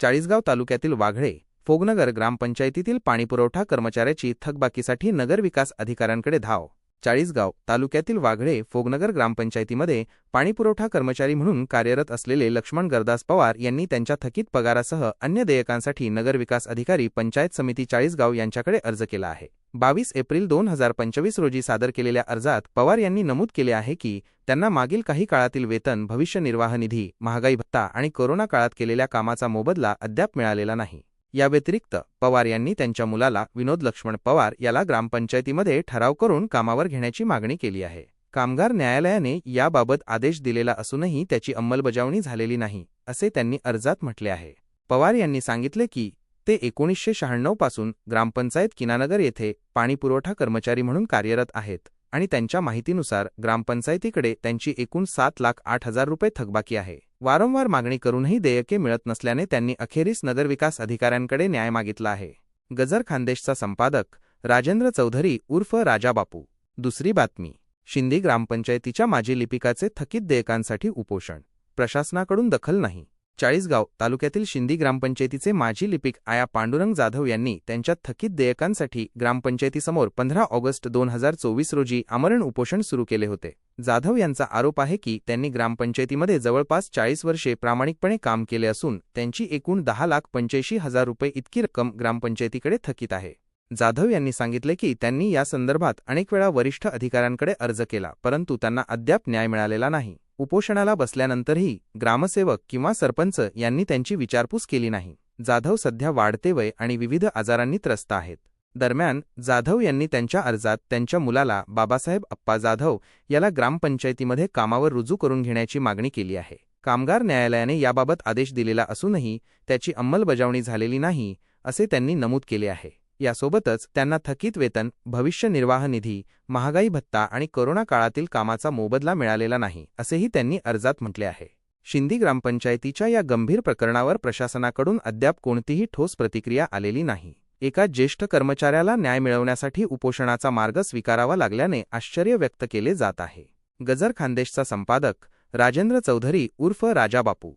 चाळीसगाव तालुक्यातील वाघळे फोगनगर ग्रामपंचायतीतील पाणीपुरवठा कर्मचाऱ्याची थकबाकीसाठी नगरविकास अधिकाऱ्यांकडे धाव. चाळीसगाव तालुक्यातील वाघळे फोगनगर ग्रामपंचायतीमध्ये पाणीपुरवठा कर्मचारी म्हणून कार्यरत असलेले लक्ष्मण गरदास पवार यांनी त्यांच्या थकीत पगारासह अन्य देयकांसाठी नगरविकास अधिकारी पंचायत समिती चाळीसगाव यांच्याकडे अर्ज केला आहे. बावीस एप्रिल दोन हजार पंचवीस रोजी सादर केलेल्या अर्जात पवार यांनी नमूद केले आहे की त्यांना मागील काही काळातील वेतन भविष्य निर्वाह निधी महागाई भत्ता आणि कोरोना काळात केलेल्या कामाचा मोबदला अद्याप मिळालेला नाही. याव्यतिरिक्त पवार यांनी त्यांच्या मुलाला विनोद लक्ष्मण पवार याला ग्रामपंचायतीमध्ये ठराव करून कामावर घेण्याची मागणी केली आहे. कामगार न्यायालयाने याबाबत आदेश दिलेला असूनही त्याची अंमलबजावणी झालेली नाही असे त्यांनी अर्जात म्हटले आहे. पवार यांनी सांगितले की ते एकोणीसशे शहाण्णवपासून ग्रामपंचायत किनानगर येथे पाणीपुरवठा कर्मचारी म्हणून कार्यरत आहेत आणि त्यांच्या माहितीनुसार ग्रामपंचायतीकडे त्यांची एकूण सात लाख आठ हजार रुपये थकबाकी आहे. वारंवार मागणी करूनही देयके मिळत नसल्याने त्यांनी अखेरीस नगरविकास अधिकाऱ्यांकडे न्याय मागितला आहे. गजर खानदेशचा संपादक राजेंद्र चौधरी उर्फ राजाबापू. दुसरी बातमी शिंदी ग्रामपंचायतीच्या माजी लिपिकाचे थकीत देयकांसाठी उपोषण. प्रशासनाकडून दखल नाही. चाळीसगाव तालुक्यातील शिंदी ग्रामपंचायतीचे माजी लिपिक आया पांडुरंग जाधव यांनी त्यांच्या थकीत देयकांसाठी ग्रामपंचायतीसमोर पंधरा ऑगस्ट दोन हजार चोवीस रोजी आमरण उपोषण सुरू केले होते. जाधव यांचा आरोप आहे की त्यांनी ग्रामपंचायतीमध्ये जवळपास चाळीस वर्षे प्रामाणिकपणे काम केले असून त्यांची एकूण दहा लाख पंच्याऐंशी हजार रुपये इतकी रक्कम ग्रामपंचायतीकडे थकीत आहे. जाधव यांनी सांगितले की त्यांनी या संदर्भात अनेक वेळा वरिष्ठ अधिकाऱ्यांकडे अर्ज केला परंतु त्यांना अद्याप न्याय मिळालेला नाही. उपोषणाला बसल्यानंतरही ग्रामसेवक किंवा सरपंच यांनी त्यांची विचारपूस केली नाही. जाधव सध्या वाढते वय आणि विविध आजारांनी त्रस्त आहेत. दरम्यान जाधव यांनी त्यांच्या अर्जात त्यांच्या मुलाला बाबासाहेब अप्पा जाधव याला ग्रामपंचायतीमध्ये कामावर रुजू करून घेण्याची मागणी केली आहे. कामगार न्यायालयाने याबाबत आदेश दिलेला असूनही त्याची अंमलबजावणी झालेली नाही असे त्यांनी नमूद केले आहे. यासोबतच त्यांना थकीत वेतन भविष्य निर्वाह निधी महागाई भत्ता आणि कोरोना काळातील कामाचा मोबदला मिळालेला नाही असेही त्यांनी अर्जात म्हटले आहे. शिंदी ग्रामपंचायतीच्या या गंभीर प्रकरणावर प्रशासनाकडून अद्याप कोणतीही ठोस प्रतिक्रिया आलेली नाही. एका ज्येष्ठ कर्मचाऱ्याला न्याय मिळवण्यासाठी उपोषणाचा मार्ग स्वीकारावा लागल्याने आश्चर्य व्यक्त केले जात आहे. गजर खानदेशचा संपादक राजेंद्र चौधरी उर्फ राजाबापू